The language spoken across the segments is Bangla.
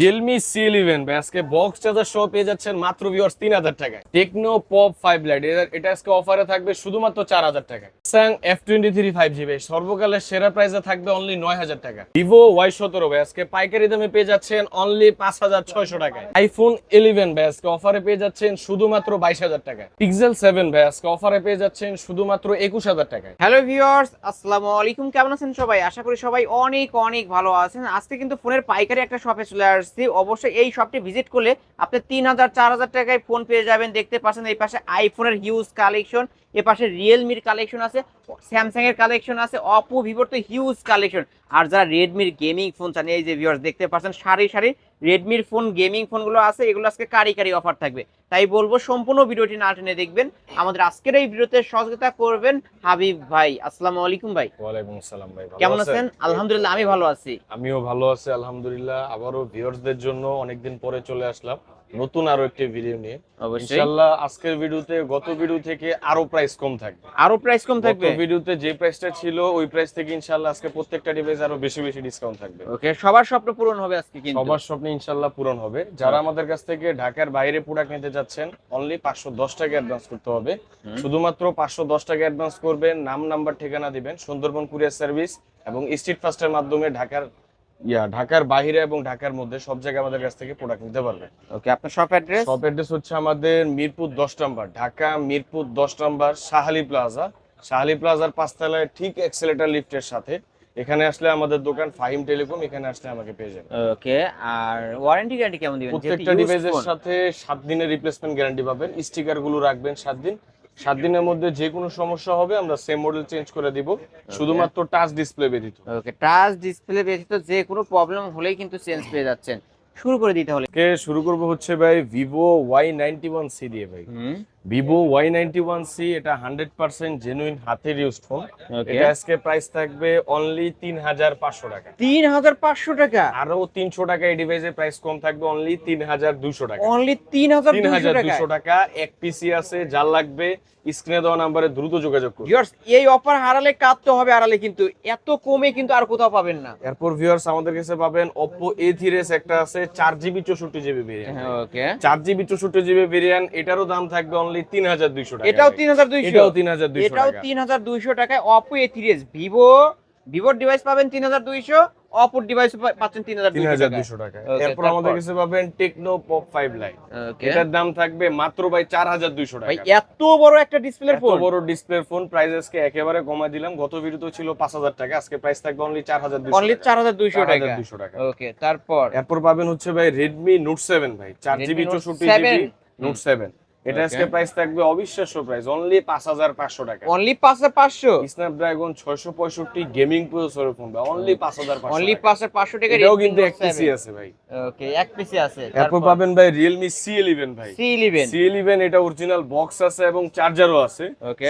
রিয়েলমি সি ইলেভেন আজকে বক্স চার্জার সহ পেয়ে যাচ্ছেন মাত্র ভিউয়ার্স তিন হাজার টাকায়। টেকনো পপ ফাইভ লাইট এটা আজকে অফারে থাকবে শুধুমাত্র চার হাজার টাকায়। স্যাং F twenty three five GB সর্বকালের সেরা প্রাইসে থাকবে অনলি নয় হাজার টাকা ভিভো ওয়াই সতেরো আজকে পাইকারি দামে পেয়ে যাচ্ছেন অনলি পাঁচ হাজার ছয়শো টাকায়। আইফোন ইলেভেন আজকে অফারে পেয়ে যাচ্ছেন শুধুমাত্র বাইশ হাজার টাকায়। পিক্সেল সেভেন আজকে অফারে পেয়ে যাচ্ছেন শুধুমাত্র একুশ হাজার টাকায়। হ্যালো ভিউয়ার্স আসসালামু আলাইকুম। কেমন আছেন সবাই? আশা করি সবাই অনেক অনেক ভালো আছেন। আজকে কিন্তু ফোনের পাইকারি একটা শপে চলে আসছি। অবশ্যই এই শপটি ভিজিট করলে আপনি তিন হাজার, চার হাজার টাকায় ফোন পেয়ে যাবেন। দেখতে পাচ্ছেন এই পাশে আইফোনের হিউজ কালেকশন এ পাশে রিয়েলমির কালেকশন আছে স্যামসাং এর কালেকশন আছে অপো ভিভোর তো হিউজ কালেকশন আর যারা রেডমির গেমিং ফোন চান, এই যে ভিউয়ার্স দেখতে পাচ্ছেন, সারি সারি রেডমির ফোন গেমিং ফোনগুলো আছে এগুলো আজকে কারি কারি অফার থাকবে। তাই বলব সম্পূর্ণ ভিডিওটি না টেনে দেখবেন। আমাদের আজকের এই ভিডিওতে সহযোগিতা করবেন হাবিব ভাই। আসসালামু আলাইকুম ভাই। ওয়ালাইকুম আসসালাম ভাই কেমন আছেন? আলহামদুলিল্লাহ আমি ভালো আছি। আমিও ভালো আছি আলহামদুলিল্লাহ। আবারও ভিউয়ার্সদের জন্য অনেকদিন পরে চলে আসলাম। নতুন আরও একটি ভিডিও নিয়ে। অবশ্যই। ইনশাআল্লাহ আজকের ভিডিওতে গত ভিডিও থেকে আরও প্রাইস কম থাকবে। আরও প্রাইস কম থাকবে? গত ভিডিওতে যে প্রাইসটা ছিল ওই প্রাইস থেকে ইনশাআল্লাহ আজকে প্রত্যেকটা ডিভাইস আরও বেশি বেশি ডিসকাউন্ট থাকবে। ওকে সবার স্বপ্ন পূরণ হবে আজকে কিন্তু। সবার স্বপ্ন ইনশাআল্লাহ পূরণ হবে। যারা আমাদের কাছ থেকে ঢাকার বাইরে প্রোডাক্ট নিতে যাচ্ছেন অনলি পাঁচশো দশ টাকা অ্যাডভান্স করতে হবে। শুধুমাত্র পাঁচশো দশ টাকা অ্যাডভান্স করবেন নাম নাম্বার ঠিকানা দিবেন সুন্দরবন কুরিয়ার সার্ভিস এবং স্ট্রিট ফাস্টের মাধ্যমে ঢাকার ইয়া ঢাকার বাইরে এবং ঢাকার মধ্যে সব জায়গায় আমাদের কাছ থেকে প্রোডাক্ট নিতে পারবেন ওকে আপনার শপ অ্যাড্রেস শপ অ্যাড্রেস হচ্ছে আমাদের মিরপুর দশ নম্বর ঢাকা মিরপুর দশ নম্বর শাহালি প্লাজা। শাহালি প্লাজার পাঁচতলায় ঠিক এক্সেলেটার লিফটের সাথে। এখানে আসলে আমাদের দোকান ফাহিম টেলিকম এখানে আসলে আমাকে পেয়ে যাবেন। ওকে আর ওয়ারেন্টি গ্যারান্টি কেমন দিবেন? প্রত্যেকটা ডিভাইসের সাথে সাত দিনের রিপ্লেসমেন্ট গ্যারান্টি পাবেন। স্টিকারগুলো রাখবেন সাত দিন। সাত দিনের মধ্যে যে কোনো সমস্যা হবে আমরা সেম মডেল চেঞ্জ করে দিব। শুধুমাত্র টাচ ডিসপ্লে ব্যতীত। ওকে টাচ ডিসপ্লে ব্যতীত যে কোনো প্রবলেম হলেই কিন্তু চেঞ্জ পেয়ে যাচ্ছেন। শুরু করে দিতে হলে। কে শুরু করব হচ্ছে ভাই Vivo Y ninety one C দিয়ে ভাই। Vivo Y ninety one C এটা হান্ড্রেড পার্সেন্ট জেনুইন হাতের ইউজ ফোন এটা আজকে প্রাইস থাকবে অনলি তিন হাজার পাঁচশো টাকা। তিন হাজার পাঁচশো টাকা? আরও তিনশো টাকা এই ডিভাইসের প্রাইস কম থাকবে অনলি তিন হাজার দুশো টাকা। অনলি তিন হাজার তিন হাজার টাকা দুশো টাকা এক পিসি আছে যার লাগবে স্ক্রিনে দেওয়া নাম্বারে দ্রুত যোগাযোগ করুন। ভিউয়ার্স এই অফার হারালে কাঁদতে হবে হারালে কিন্তু এত কমে কিন্তু আর কোথাও পাবেন না। এরপর ভিউয়ার্স আমাদের কাছে পাবেন Oppo A3s একটা আছে চার জিবি চৌষট্টি জিবি ভেরিয়েন্ট ওকে চার জিবি চৌষট্টি জিবি ভেরিয়েন্ট এটারও দাম থাকবে অনলি তিন হাজার দুইশো টাকা এটাও ভাই। তিন হাজার দুইশো। এটাও তিন হাজার দুইশো এটাও টাকা। তিন হাজার দুইশো টাকায় Oppo A three S Vivo ভিভোর ডিভাইস পাবেন তিন হাজার দুইশো অপোর ডিভাইস পাচ্ছেন তিন হাজার তিন হাজার দুইশো টাকা এরপর আমাদের কাছে পাবেন Tecno pop five lite okay এটার দাম থাকবে মাত্র ভাই চার হাজার টাকা। এত বড় একটা ডিসপ্লের এত ফোন বড় ডিসপ্লে ফোন প্রাইস আজকে একেবারে কমায় দিলাম। গত ভিডিওতে ছিল পাঁচ হাজার টাকা আজকে প্রাইস থাকবে অনলি চার হাজার অনলি চার হাজার দুইশো টাকা। দুইশো টাকা। ওকে তারপর? এরপর পাবেন হচ্ছে ভাই রেডমি নোট সেভেন ভাই। চার জিবি Note চৌষট্টি 7 জিবি নোট সেভেন এটা. আজকে প্রাইস থাকবে অবিশ্বাস্য প্রাইস অনলি পাঁচ হাজার পাঁচশো টাকা। অনলি পাঁচ হাজার পাঁচশো? স্ন্যাপড্রাগন ছয়শো পঁয়ষট্টি গেমিং প্রসেসর ফোন ভাই অনলি পাঁচ হাজার অনলি পাঁচ হাজার পাঁচশো টাকা এটাও কিন্তু এক পিসি আছে ভাই। ওকে এক পিসি আছে এরপর পাবেন ভাই রিয়েলমি সি ইলেভেন ভাই। সি ইলেভেন সি ইলেভেন এটা অরিজিনাল বক্স আছে এবং চার্জারও আছে।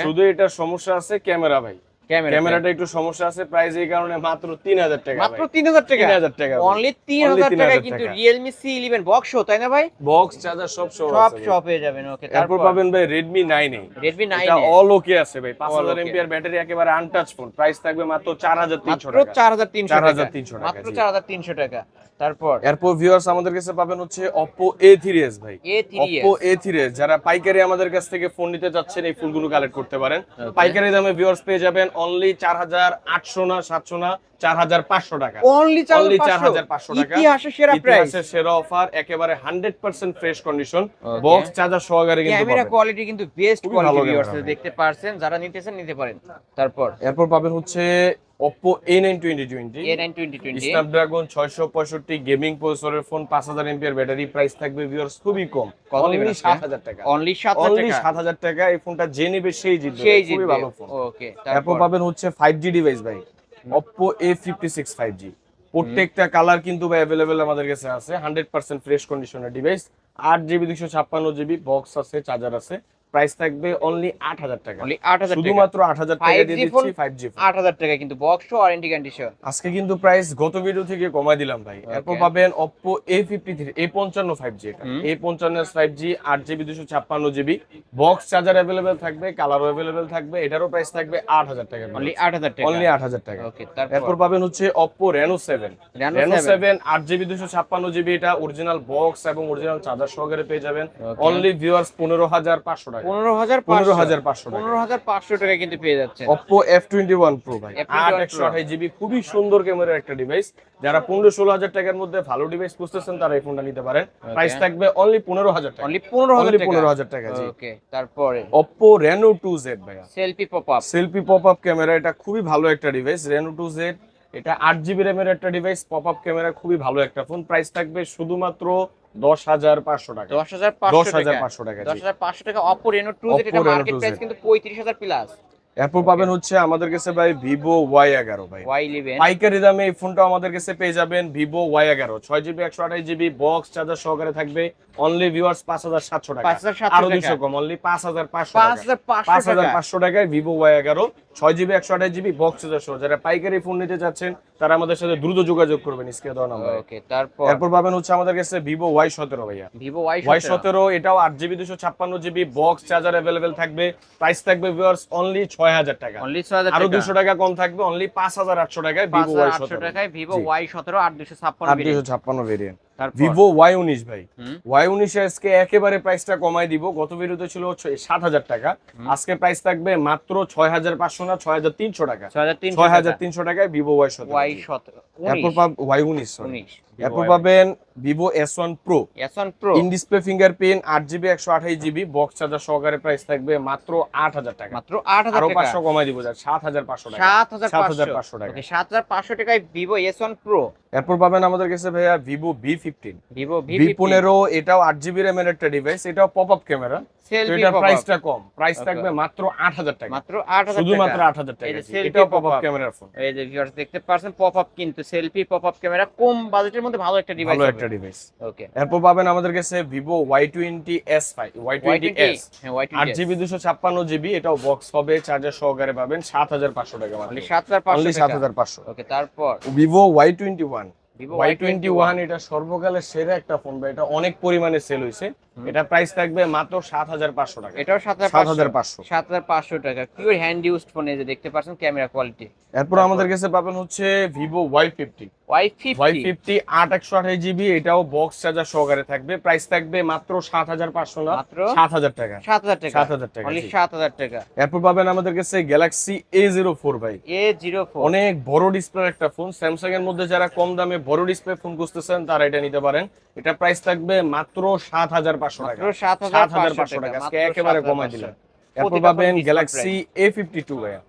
শুধু এটা সমস্যা আছে ক্যামেরা ভাই। ক্যামেরাটা একটু সমস্যা আছে প্রাইস এই কারণে মাত্র তিন হাজার টাকা মাত্র তিন হাজার টাকা? তিন হাজার টাকা অনলি তিন হাজার 3,000 টাকা। কিন্তু। রিয়েলমি সি ইলেভেন বক্স তাই না ভাই? বক্স চার্জার সব সহ সব সব পেয়ে যাবেন ওকে তারপর? পাবেন ভাই Redmi nine A. Redmi nine এটা অল ওকে আছে ভাই। পাঁচ হাজার. এমপিআর ব্যাটারি একেবারে আনটাচ ফোন প্রাইস থাকবে মাত্র চার হাজার তিনশো মাত্র টাকা। চার হাজার তিনশো টাকা। 4,300 টাকা, মাত্র জি। চার হাজার তিনশো টাকা। তারপর? এরপর ভিউয়ার্স আমাদের কাছে পাবেন হচ্ছে Oppo A3s ভাই। Oppo A3s যারা পাইকারি আমাদের কাছ থেকে ফোন নিতে যাচ্ছেন এই ফোনগুলো কালেক্ট করতে পারেন। পাইকারি দামে ভিউয়ার্স পেয়ে যাবেন অনলি চার হাজার আটশো না সাতশো না চার হাজার পাঁচশো টাকা। অনলি চার হাজার পাঁচশো? 4,500 টাকা। ইতিহাসের সেরা প্রাইস ইতিহাসের সেরা অফার একেবারে hundred percent fresh condition box charger সহকারে কিন্তু ক্যামেরা কোয়ালিটি কিন্তু বেস্ট কোয়ালিটি ভিউয়ার্স দেখতে পারছেন। যারা নিতেছেন নিতে পারেন। তারপর? এরপর পাবেন হচ্ছে Oppo A9 2020 A nine twenty twenty Snapdragon ছয়শো পঁয়ষট্টি গেমিং প্রসেসরের ফোন পাঁচ হাজার এমপিআর ব্যাটারি প্রাইস থাকবে ভিউয়ার্স খুবই কম। অনলি নেবেন আজকে? সাত হাজার টাকা। অনলি সাত হাজার অনলি টাকা। সাত হাজার টাকা। এই ফোনটা যে নেবে সেই জিতবে খুবই ভালো ফোন ওকে তারপর? পাবেন হচ্ছে ফাইভ জি ডিভাইস ভাই। Oppo A fifty six five G প্রত্যেকটা কালার কিন্তু ভাই অ্যাভেলেবেল আমাদের কাছে আছে। হান্ড্রেড পার্সেন্ট ফ্রেশ কন্ডিশনের ডিভাইস আট জিবি দুশো ছাপ্পান্ন জিবি বক্স আছে চার্জার আছে। প্রাইস থাকবে অনলি আট হাজার টাকা। অনলি আট হাজার টাকা। শুধুমাত্র আট হাজার টাকা দিয়ে দিচ্ছি ফোন, ফাইভ জি আট হাজার টাকা কিন্তু বক্স ওয়ারেন্টি গ্যারান্টি সহ আজকে কিন্তু প্রাইস গত ভিডিও থেকে কমাই দিলাম ভাই. এরপর পাবেন Oppo A fifty three A পঞ্চান্ন ফাইভ জি হুম। এ পঞ্চান্ন ফাইভ জি আট জিবি দুশো ছাপ্পান্ন জিবি বক্স চার্জার অ্যাভেলেবেল থাকবে কালারও অ্যাভেলেবেল থাকবে এটারও প্রাইস থাকবে আট হাজার টাকা অনলি আট হাজার টাকা। অনলি আট হাজার টাকা। ওকে তারপর? এরপর পাবেন হচ্ছে সেভেন Reno রেনো 7 সেভেন আট জিবি দুশো ছাপ্পান্ন জিবি এটা অরিজিনাল বক্স এবং অরিজিনাল চার্জার সহকারে পেয়ে যাবেন। অনলি ভিউয়ার্স পনেরো হাজার পাঁচশো টাকা। পনেরো হাজার পনেরো হাজার পাঁচশো পনেরো হাজার পাঁচশো টাকা কিন্তু পেয়ে যাচ্ছেন। Oppo F twenty one pro ভাই। আট একশো আঠাশ জিবি খুবই সুন্দর ক্যামেরার একটা ডিভাইস যারা পনেরো ষোলো হাজার টাকার মধ্যে ভালো ডিভাইস খুঁজতেছেন তারা এই ফোনটা নিতে পারেন। প্রাইস থাকবে অনলি পনেরো হাজার টাকা। অনলি পনেরো হাজার পনেরো হাজার টাকা জি। ওকে তারপরে? অপো রেনো টু জেড ভাইয়া। Selfie pop up selfie pop up camera এটা খুবই ভালো একটা ডিভাইস রেনো টু জেড এটা আট জিবি র্যামের একটা ডিভাইস পপ আপ ক্যামেরা খুবই ভালো একটা ফোন প্রাইস থাকবে শুধুমাত্র দশ হাজার পাঁচশো টাকা। দশ হাজার দশ হাজার পাঁচশো টাকা দশ হাজার পাঁচশো টাকা Oppo Reno two Oppo market price কিন্তু পঁয়ত্রিশ হাজার প্লাস এরপর পাবেন হচ্ছে আমাদের কাছে ভাই ভিভো ওয়াই এগারো ভাই। পাইকারি দামে এই ফোনটা আমাদের কাছে পেয়ে যাবেন ভিভো ওয়াই এগারো। ছয় জিবি একশো আঠাশ জিবি বক্স চার্জার সহকারে থাকবে। অনলি ভিউয়ার্স পাঁচ হাজার সাতশো টাকা। আরও দুশো কম অনলি পাঁচ হাজার পাঁচশো পাঁচ হাজার পাঁচশো টাকায় ভিভো ওয়াই এগারো। ছয় জিবি একশো আঠাশ জিবি বক্স চার্জার যারা পাইকারি ফোন নিতে চাচ্ছেন তারা আমাদের সাথে দ্রুত যোগাযোগ করবেন স্ক্রিনে দেওয়া নাম্বারে। ওকে তারপর এরপর পাবেন হচ্ছে আমাদের কাছে ভিভো ওয়াই সতেরো ভাইয়া। ভিভো ওয়াই ওয়াই সতেরো এটাও আট জিবি দুশো ছাপ্পান্ন জিবি বক্স চার্জার অ্যাভেলেবেল থাকবে। প্রাইস থাকবে ভিউয়ার্স অনলি ছয় হাজার টাকা। অনলি ছয় হাজার আরও দুশো টাকা কম থাকবে অনলি পাঁচ হাজার আটশো টাকায় ভিভো ওয়াই সতেরো। টাকায় ভিভো ওয়াই সতেরো আট দুশো ছাপ্পান্ন আট দুশো ছাপ্পান্ন ভেরিয়েন্ট ভিভো ওয়াই উনিশ ভাই। ওয়াই উনিশে আজকে একেবারে প্রাইসটা কমাই দিব। গত ভিডিওতে ছিল সাত হাজার টাকা। আজকে প্রাইস থাকবে মাত্র ছয় হাজার পাঁচশো না ছয় হাজার তিনশো টাকা। ছয় হাজার তিনশো টাকায় ভিভো ওয়াই সতেরো। ওয়াই সতেরো। এরপর ওয়াই উনিশ এরপর পাবেন Vivo S one pro S one pro in display fingerprint আট জিবি একশো আঠাশ জিবি বক্স চার্জার সহকারে প্রাইস থাকবে মাত্র আট হাজার টাকা। মাত্র আট হাজার পাঁচশো কমাই দিব সাত হাজার পাঁচশো টাকা। সাত হাজার সাত হাজার পাঁচশো। পাঁচশো টাকা। সাত হাজার পাঁচশো টাকায় ভিভো এস ওয়ান প্রো এরপর পাবেন আমাদের কাছে ভাইয়া Vivo V fifteen Vivo V পনেরো এটাও আট জিবি র্যামের একটা ডিভাইস এটাও পপ আপ ক্যামেরা এটার প্রাইসটা কম। প্রাইস. থাকবে মাত্র আট হাজার টাকা। মাত্র আট হাজার শুধুমাত্র আট হাজার টাকা। এটাও পপ আপ ক্যামেরার ফোন এই যে ভিউয়ার্স দেখতে পারছেন পপ আপ কিন্তু সেলফি পপ আপ ক্যামেরা কম বাজেটের মধ্যে ভালো একটা ডিভাইস ভালো একটা ডিভাইস ওকে এরপর পাবেন আমাদের কাছে Vivo Y twenty S five Y twenty S আট জিবি দুশো ছাপ্পান্ন জিবি এটাও বক্স হবে চার্জার সহকারে পাবেন সাত হাজার পাঁচশো টাকা অনলি সাত হাজার পাঁচশো সাত হাজার পাঁচশো। ওকে তারপর? Vivo Y twenty one Y twenty one এটা সর্বকালের সেরা একটা ফোন বা এটা অনেক পরিমাণে সেল হয়েছে এটা প্রাইস থাকবে মাত্র সাত হাজার পাঁচশো টাকা এটাও সাত হাজার পাঁচশো সাত হাজার পাঁচশো টাকা পিওর হ্যান্ড ইউজড ফোন যে দেখতে পাচ্ছেন ক্যামেরা কোয়ালিটি এরপর আমাদের কাছে পাবেন হচ্ছে ভিভো ওয়াই ফিফটি ওয়াই আট একশো আঠাশ জিবি এটাও বক্স চার্জার সহকারে থাকবে প্রাইস থাকবে মাত্র সাত হাজার পাঁচশো না মাত্র সাত হাজার টাকা সাত হাজার টাকা সাত হাজার টাকা। সাত হাজার টাকা এরপর পাবেন আমাদের কাছে গ্যালাক্সি এ জিরো ফোর ভাই এ জিরো ফোর অনেক বড় ডিসপ্লের একটা ফোন স্যামসাং এর মধ্যে যারা কম দামে বড় ডিসপ্লে ফোন খুঁজতেছেন তারা এটা নিতে পারেন এটা প্রাইস থাকবে মাত্র সাত হাজার পাঁচশো টাকা। সাত সাত হাজার হাজার পাঁচশো পাঁচশো টাকা টাকা। আজকে একেবারে কমাই দিলাম এরপর পাবেন গ্যালাক্সি এ ফিফটি টু ভাইয়া।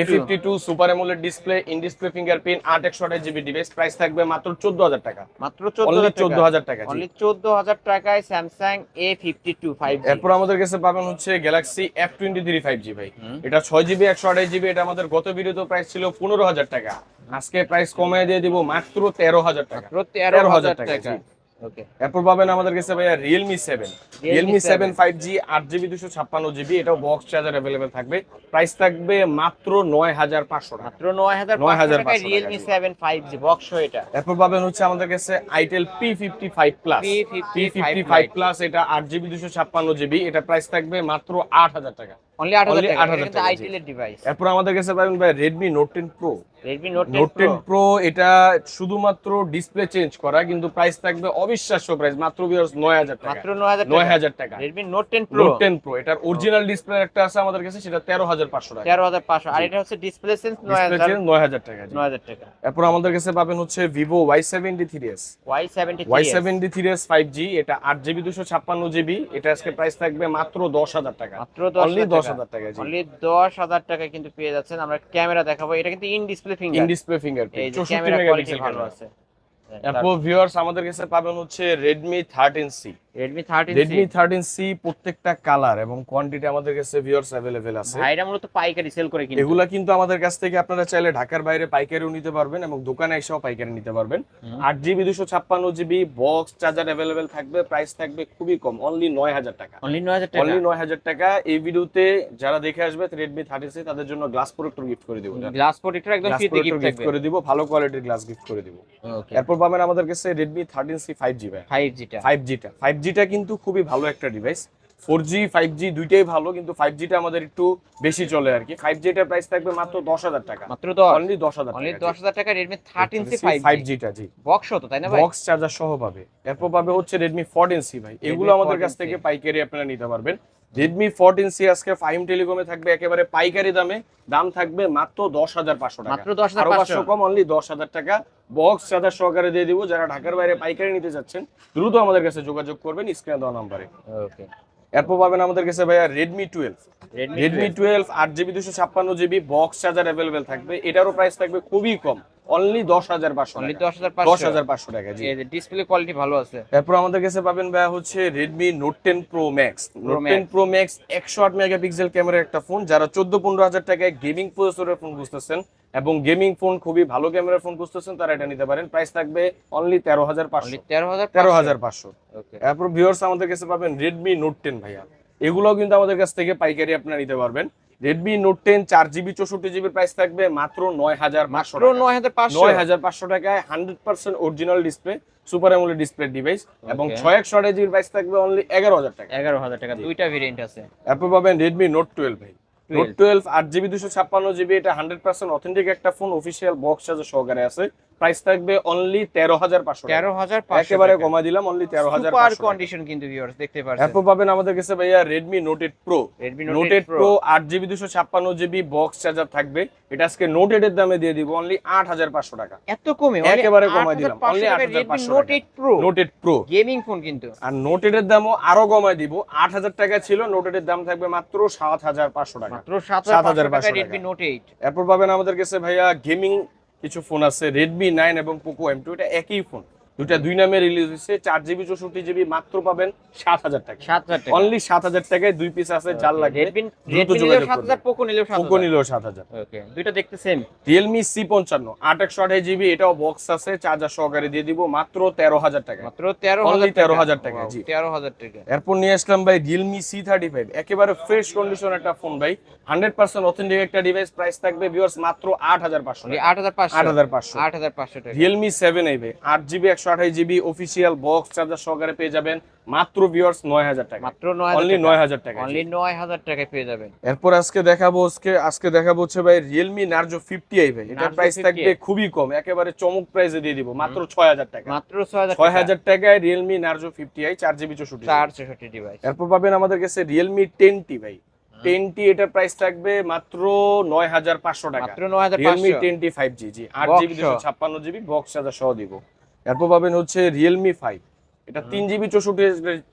A fifty two super AMOLED display in display fingerprint আট একশো আঠাশ জিবি ডিভাইস প্রাইস থাকবে মাত্র চোদ্দ হাজার টাকা। মাত্র চোদ্দ হাজার টাকা। হাজার টাকা জি। অনলি চোদ্দ হাজার টাকায় Samsung A fifty two five এরপর আমাদের কাছে পাবেন হচ্ছে Galaxy F twenty three five G ভাই। এটা ছয় জিবি একশো আঠাশ জিবি এটা আমাদের গত ভিডিওতে প্রাইস ছিল পনেরো হাজার টাকা। আজকে প্রাইস কমিয়ে দিয়ে দিব মাত্র তেরো হাজার টাকা। তেরো হাজার টাকা। ওকে এরপর পাবেন আমাদের কাছে ভাইয়া রিয়েলমি 7 সেভেন ফাইভ জি আট জিবি দুশো ছাপ্পান্ন জিবি এটাও বক্স চার্জার অ্যাভেলেবেল থাকবে। প্রাইস থাকবে মাত্র নয় হাজার পাঁচশো টাকা। মাত্র নয় হাজার 9,500 টাকা। সেভেন ফাইভ জি বক্স এটা। এরপর পাবেন হচ্ছে আমাদের কাছে plus P55 P fifty five plus এটা আট জিবি দুশো ছাপ্পান্ন জিবি এটা প্রাইস থাকবে মাত্র আট হাজার টাকা। অনলি আট হাজার Only টাকা। কিন্তু আইটেল এর ডিভাইস এরপর আমাদের কাছে পাবেন ভাই ten pro Redmi note note ten ten pro এটা শুধুমাত্র ডিসপ্লে চেঞ্জ করা কিন্তু প্রাইস থাকবে অবিশ্বাস্য প্রাইস মাত্র বিয়ার্স নয় হাজার টাকা। মাত্র নয় হাজার নয় হাজার টাকা। Redmi note ten pro note ten pro এটার অরিজিনাল ডিসপ্লে একটা আছে আমাদের কাছে সেটা তেরো হাজার পাঁচশো টাকা। তেরো হাজার পাঁচশো। আর এটা হচ্ছে ডিসপ্লে Display হাজার change টাকা জি। নয় হাজার টাকা। এরপর আমাদের কাছে পাবেন হচ্ছে Y three S five G এটা আট জিবি দুশো ছাপ্পান্ন জিবি এটা আজকে প্রাইস থাকবে মাত্র দশ হাজার টাকা। মাত্র দশ অনলি দশ হাজার হাজার টাকা অনলি দশ হাজার টাকা কিন্তু পেয়ে যাচ্ছেন। আমরা ক্যামেরা দেখাবো। এটা কিন্তু in display in finger display fingerprint. যে চৌষট্টি ক্যামেরা কোয়ালিটি ভালো আছে। এরপর ভিউয়ার্স আমাদের কাছে পাবেন হচ্ছে C Redmi thirteen Redmi thirteen C প্রত্যেকটা কালার এবং কোয়ান্টিটি আমাদের কাছে ভিউয়ার্স অ্যাভেলেবেল আছে। ভাইরা মূলত পাইকারি সেল করে কিন্তু এগুলা কিন্তু আমাদের কাছ থেকে আপনারা চাইলে ঢাকার বাইরে পাইকারিও নিতে পারবেন এবং দোকানে এসেও পাইকারি নিতে পারবেন। হুম। আট জিবি দুশো ছাপ্পান্ন জিবি বক্স চার্জার অ্যাভেলেবেল থাকবে প্রাইস থাকবে খুবই কম অনলি নয় হাজার টাকা। অনলি নয় হাজার টাকা। অনলি নয় হাজার টাকা। এই ভিডিওতে যারা দেখে আসবে রেডমি থার্টি সি তাদের জন্য গ্লাস প্রোটেক্টর গিফট করে দিব। গ্লাস প্রোটেক্টর একদম ফ্রিতে গিফট করে দিব ভালো কোয়ালিটির গ্লাস গিফট করে দিব। ওকে এরপর পাবেন আমাদের কাছে Redmi thirteen C five G ভাই। 5G টা। ফাইভ জিটা ফাইভ জিটা কিন্তু খুবই ভালো একটা device four G five G দুইটাই ভালো কিন্তু ফাইভ জিটা আমাদের একটু বেশি চলে আর কি। ফাইভ জিটার প্রাইস থাকবে মাত্র দশ হাজার টাকা। মাত্র 10 অনলি দশ হাজার অনলি 10000 টাকা রেডমি 13C ফাইভ 5G জিটা জি। বক্স হতো তাই না ভাই? বক্স চার্জার সহ পাবে। এরপর পাবে হচ্ছে রেডমি ফোরটিন সি ভাই। এগুলো আমাদের কাছ থেকে পাইকারি আপনারা নিতে পারবেন। রেডমি ফোরটিন সি আজকে ফাইম টেলিকমে থাকবে একেবারে পাইকারি দামে। দাম থাকবে মাত্র দশ হাজার পাঁচশো টাকা। মাত্র 10500 আরও পাঁচশো। কম অনলি দশ হাজার টাকা। বক্স চার্জার সহকারে দিয়ে দিব। যারা ঢাকার বাইরে পাইকারি নিতে যাচ্ছেন দ্রুত আমাদের কাছে যোগাযোগ করবেন স্ক্রিনে দেওয়া নাম্বারে। ওকে এরপর পাবেন আমাদের কাছে ভাইয়া রেডমি টুয়েলভ রেডমি টুয়েলভ আট জিবি দুশো ছাপ্পান্ন জিবি বক্স চার্জার অ্যাভেলেবেল থাকবে। এটারও প্রাইস থাকবে খুবই কম। অনলি দশ হাজার পাঁচশো অনলি দশ 10500 হাজার পাঁচশো টাকা জি। ডিসপ্লে কোয়ালিটি ভালো আছে। এরপর আমাদের কাছে পাবেন ভাইয়া হচ্ছে Redmi note ten pro max note ten pro max একশো আট মেগাপিক্সেল ক্যামেরার একটা ফোন যারা চোদ্দ পনেরো হাজার টাকায় গেমিং প্রসেসরের ফোন বুঝতেছেন এবং গেমিং ফোন খুবই ভালো ক্যামেরার ফোন বুঝতেছেন তারা এটা নিতে পারেন। প্রাইস থাকবে অনলি তেরো হাজার পাঁচশো। 13000 তেরো হাজার পাঁচশো। এরপর ভিউয়ার্স আমাদের কাছে পাবেন রেডমি নোট টেন ভাইয়া। এগুলোও কিন্তু আমাদের কাছ থেকে পাইকারি আপনারা নিতে পারবেন। রেডমি নোট টেন চার জিবি চৌষট্টি জিবির প্রাইস থাকবে মাত্র নয় হাজার পাঁচশো মাত্র 9500 নয় হাজার পাঁচশো। টাকায় hundred percent original display super AMOLED display device এবং. ছয় একশো আঠাশ জিবির প্রাইস থাকবে অনলি এগারো হাজার টাকা। 11000 টাকা দুইটা ভেরিয়েন্ট আছে। এরপর পাবেন রেডমি নোট টুয়েলভ ভাই। নোট টুয়েলভ আট জিবি দুশো ছাপ্পান্ন জিবি এটা হান্ড্রেড পার্সেন্ট অথেন্টিক একটা ফোন অফিসিয়াল বক্স চার্জার সহকারে আছে। প্রাইস থাকবে অনলি তেরো হাজার পাঁচশো 13500 একেবারে কমা দিলাম অনলি তেরো হাজার সুপার কন্ডিশন কিন্তু ভিউয়ার্স দেখতে পারছেন। এরপর পাবেন আমাদের কাছে ভাইয়া Redmi note eight pro Redmi note note eight pro আট জিবি দুশো ছাপ্পান্ন জিবি বক্স চার্জার থাকবে। এটা আজকে নোট এইটের দামে দিয়ে দিব অনলি আট হাজার পাঁচশো টাকা। এত কমে একেবারে কমায় দিলাম। Only 8500 8500 নোট টাকা। 8 pro note eight pro gaming phone কিন্তু। আর নোট এইটের দামও আরও কমায় দিব আট হাজার টাকা ছিল নোট এইটের দাম থাকবে মাত্র সাত হাজার পাঁচশো টাকা। মাত্র 7500 টাকা 7500 রেডমি নোট 8 এরপর পাবেন আমাদের কাছে ভাইয়া গেমিং কিছু ফোন আছে রেডমি নাইন এবং পোকো এম টু এটা একই ফোন। দুইটা দুই নামে রিলিজ হয়েছে। চার জিবি চৌষট্টি জিবি মাত্র পাবেন সাত হাজার টাকা 7000 টাকা অনলি সাত হাজার টাকায় দুই পিস আছে যোগাযোগ নিলেও করবেন। 7000 পোকো নিলেও পোকো নিলেও সাত হাজার। দুইটা দেখতে সেম রিয়েলমি সি পঞ্চান্ন আট একশো আঠাশ জিবি এটাও বক্স আছে চার্জার সহকারে দিয়ে দিব মাত্র তেরো হাজার টাকা মাত্র 13000 Only 13,000 টাকা, Wow, জি। 13000 টাকা। এরপর নিয়ে আসলাম ভাই রিয়েলমি সি থার্টি ফাইভ একেবারে ফ্রেশ কন্ডিশন একটা ফোন ভাই। হান্ড্রেড পার্সেন্ট অথেন্টিক একটা ডিভাইস প্রাইস থাকবে ভিউয়ার্স মাত্র আট হাজার পাঁচশো আট অনলি 8500 আট হাজার পাঁচশো। 8500 টাকা। রিয়েলমি সেভেন এইবে আট জিবি একশো আঠাশ জিবি অফিসিয়াল বক্স চার্জার সহকারে পেয়ে যাবেন মাত্র ভিউয়ার্স নয় হাজার টাকা মাত্র অনলি নয় হাজার টাকা অনলি 9000 টাকায় পেয়ে যাবেন। এরপর আজকে দেখাবো আজকে আজকে দেখাবো হচ্ছে ভাই রিয়েলমি নার্জো ফিফটি আই ভাই এটার প্রাইস থাকবে খুবই কম একেবারে চমক প্রাইসে দিয়ে দিব মাত্র ছয় হাজার টাকা মাত্র ছয় হাজার টাকায়। রিয়েলমি নার্জো ফিফটি আই চার জিবি চৌষট্টি চার চৌষট্টি ডিভাইস এরপর পাবেন আমাদের কাছে রিয়েলমি টেন টি ভাই। টেন টি এটার প্রাইস থাকবে মাত্র নয় হাজার পাঁচশো টাকা। মাত্র 9500 Realme ten T five G G. আট জিবি দুশো ছাপ্পান্ন জিবি বক্স চার্জার সহ দিব। এরপর পাবেন হচ্ছে রিয়েলমি ফাইভ এটা তিন জিবি চৌষট্টি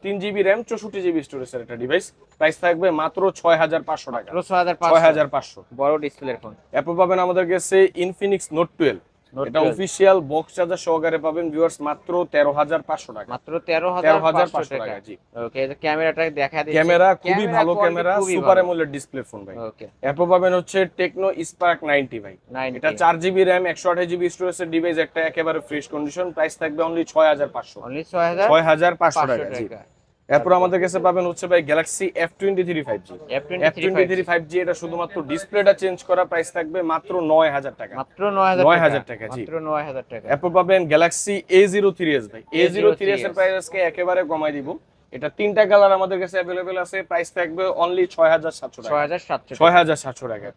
তিন জিবি র্যাম চৌষট্টি জিবি স্টোরেজের একটা ডিভাইস প্রাইস থাকবে মাত্র ছয় হাজার পাঁচশো টাকা। মাত্র 6500 ছয় হাজার পাঁচশো। বড় ডিসপ্লের ফোন এরপর পাবেন আমাদের কাছে ইনফিনিক্স নোট টুয়েলভ এটা 12 অফিসিয়াল বক্স চার্জার সহকারে পাবেন ভিউয়ার্স মাত্র তেরো হাজার পাঁচশো টাকা। মাত্র 13500 টাকা জি। ওকে এই ক্যামেরাটা দেখা দিচ্ছি। ক্যামেরা খুবই ভালো camera super. AMOLED display phone ভাই। ওকে এরপর পাবেন হচ্ছে টেকনো স্পার্ক নাইনটি ভাই। এটা চার জিবি র্যাম একশো আঠাশ জিবি স্টোরেজের ডিভাইস একটা একেবারে ফ্রেশ কন্ডিশন প্রাইস থাকবে অনলি ছয় হাজার পাঁচশো। অনলি 6500 ছয় হাজার পাঁচশো 500 টাকা জি। এরপর আমাদের কাছে পাবেন হচ্ছে ভাই Galaxy F twenty three five G F F23 twenty three five G এটা শুধুমাত্র ডিসপ্লেটা চেঞ্জ করা প্রাইস থাকবে মাত্র নয় হাজার টাকা। মাত্র নয় হাজার টাকা, জি। মাত্র 9000 টাকা। এরপর পাবেন Galaxy A zero three S ভাই। এ জিরো থ্রি এস এর A03s প্রাইস আজকে একেবারে কমাই দিব। এটা তিনটা কালার আমাদের কাছে অ্যাভেলেবেল আছে। প্রাইস থাকবে অনলি ছয় হাজার সাতশো টাকা। 6700 ছয় হাজার সাতশো টাকা?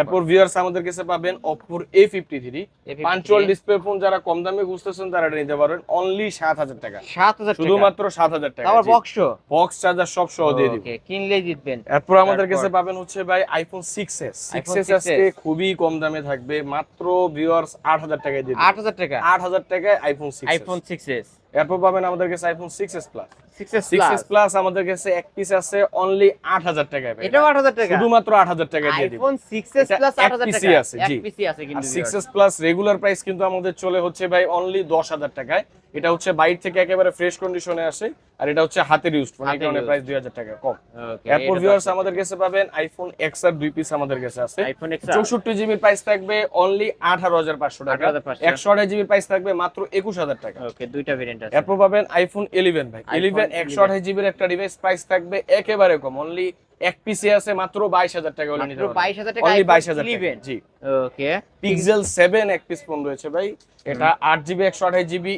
এরপর ভিউয়ার্স আমাদের কাছে পাবেন অপোর A fifty three punch hole display phone যারা কম দামে খুঁজতেছেন তারা এটা নিতে পারবেন অনলি সাত হাজার টাকা। 7000 টাকা। শুধুমাত্র সাত হাজার টাকা। আবার বক্স বক্স চার্জার সব সহ দিয়ে দিব। ওকে কিনলেই জিতবেন। এরপর আমাদের কাছে পাবেন হচ্ছে ভাই iPhone six S six S আজকে খুবই কম দামে থাকবে। মাত্র ভিউয়ার্স আট হাজার টাকায় দিয়ে দিব 8000 টাকা। আট হাজার টাকায় আইফোন সিক্স আইফোন 6s এরপর পাবেন আমাদের কাছে iPhone six S plus six six plus আমাদের কাছে এক পিস আছে অনলি আট হাজার টাকায় ভাই। এটাও আট হাজার টাকা? শুধুমাত্র আট হাজার টাকা দিয়ে দিব। আইফোন সিক্স এস এটা প্লাস এক আট হাজার PC টাকা। আছে, এক জি। পিসি আছে কিন্তু six S plus regular price কিন্তু আমাদের চলে হচ্ছে ভাই অনলি দশ হাজার টাকায়। এটা হচ্ছে বাইর থেকে একেবারে ফ্রেশ কন্ডিশনে আসে আর এটা হচ্ছে হাতের ইউজ ফোন এই কারণে প্রাইস দুই হাজার টাকা কম। এরপর ভিউয়ার্স আমাদের কাছে পাবেন আইফোন এক্স আর দুই পিস আমাদের কাছে আছে। আইফোন এক্স চৌষট্টি জিবির প্রাইস থাকবে অনলি আঠারো হাজার পাঁচশো টাকা। 18,500 একশো আঠাশ জিবির প্রাইস থাকবে মাত্র একুশ হাজার টাকা। ওকে দুইটা ভেরিয়েন্ট আছে। এরপর পাবেন আইফোন ইলেভেন ভাই। 11 একশো আঠাশ জিবির একটা ডিভাইস প্রাইস থাকবে একেবারে কম। অনলি এক পিসি আছে মাত্র বাইশ হাজার টাকা পারবেন। 22,000 টাকা বাইশ হাজার টাকা। জি। ওকে পিক্সেল সেভেন এক পিস ফোন রয়েছে ভাই। এটা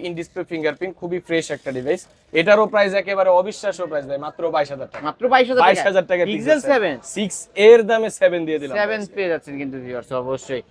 ইন ডিসপ্লে ফিঙ্গারপ্রিন্ট খুবই ফ্রেশ একটা ডিভাইস এটারও প্রাইস একেবারে অবিশ্বাস্য প্রাইস ভাই মাত্র বাইশ হাজার টাকা। মাত্র বাইশ হাজার বাইশ হাজার টাকা পিক্সেল সেভেন সিক্স এর দামে সেভেন দিয়ে দিলাম। সেভেন পেয়ে যাচ্ছেন কিন্তু ভিউয়ার্স অবশ্যই।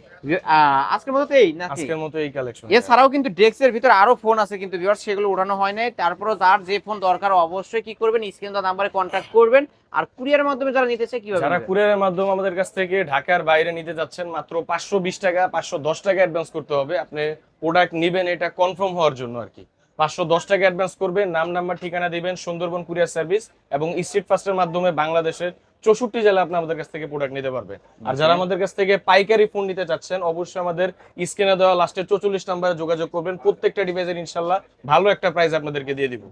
আজকের মতো এই নাকি? আজকের মতো এই কালেকশন এছাড়াও কিন্তু ডেস্কের ভিতরে আরও ফোন আছে কিন্তু ভিউয়ার্স সেগুলো উঠানো হয় নাই। তারপরে যার যে ফোন দরকার অবশ্যই কি করবেন? স্ক্রিন নাম্বারে কন্ট্যাক্ট করবেন। আর কুরিয়ারের মাধ্যমে যারা নিতে চায় কীভাবে যারা? কুরিয়ারের মাধ্যমে আমাদের কাছ থেকে ঢাকার বাইরে নিতে যাচ্ছেন মাত্র পাঁচশো বিশ টাকা, পাঁচশো দশ টাকা অ্যাডভান্স করতে হবে। আপনি প্রোডাক্ট নেবেন, এটা কনফার্ম হওয়ার জন্য আর কি। পাঁচশো দশ টাকা অ্যাডভান্স করবেন, নাম নাম্বার ঠিকানা দিবেন, সুন্দরবন কুরিয়ার সার্ভিস এবং স্ট্রিট ফাস্টের মাধ্যমে বাংলাদেশের চৌষট্টি জেলা আপনি আমাদের কাছ থেকে প্রোডাক্ট নিতে পারবেন। আর যারা আমাদের কাছ থেকে পাইকারি ফোন নিতে চাচ্ছেন অবশ্যই আমাদের স্ক্রিনে দেওয়া লাস্টের চৌচল্লিশ নাম্বারে যোগাযোগ করবেন। প্রত্যেকটা ডিভাইসের ইনশাল্লাহ ভালো একটা প্রাইস আপনাদেরকে দিয়ে দিব।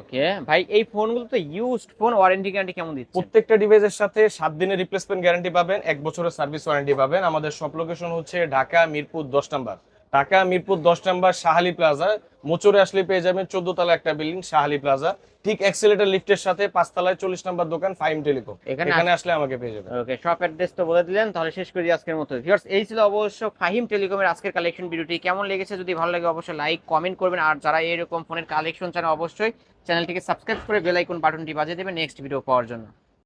ওকে ভাই এই ফোনগুলো তো ইউজড ফোন ওয়ারেন্টি গ্যারান্টি কেমন দিচ্ছে? প্রত্যেকটা ডিভাইসের সাথে সাত দিনের রিপ্লেসমেন্ট গ্যারান্টি পাবেন এক বছরের সার্ভিস ওয়ারেন্টি পাবেন। আমাদের সব লোকেশন হচ্ছে ঢাকা মিরপুর দশ নাম্বার ঢাকা মিরপুর দশ নাম্বার শাহালি প্লাজা। মোচরে আসলে পেয়ে যাবেন চোদ্দ তলা একটা বিল্ডিং শাহালি প্লাজা। ঠিক এক্সেলেটার লিফটের সাথে পাঁচতলায় চল্লিশ নাম্বার দোকান ফাইম টেলিকম। এখানে আসলে আমাকে পেয়ে যাবেন। ওকে শপ অ্যাড্রেস তো বলে দিলেন তাহলে শেষ করি আজকের মতো। ভিউয়ার্স এই ছিল অবশ্য ফাহিম টেলিকমের আজকের কালেকশন ভিডিওটি। কেমন লেগেছে যদি ভালো লাগে অবশ্যই লাইক কমেন্ট করবেন। আর যারা এরকম ফোনের কালেকশন চান অবশ্যই চ্যানেলটিকে সাবস্ক্রাইব করে বেল আইকন বাটনটি বাজিয়ে দেবেন নেক্সট ভিডিও পাওয়ার জন্য।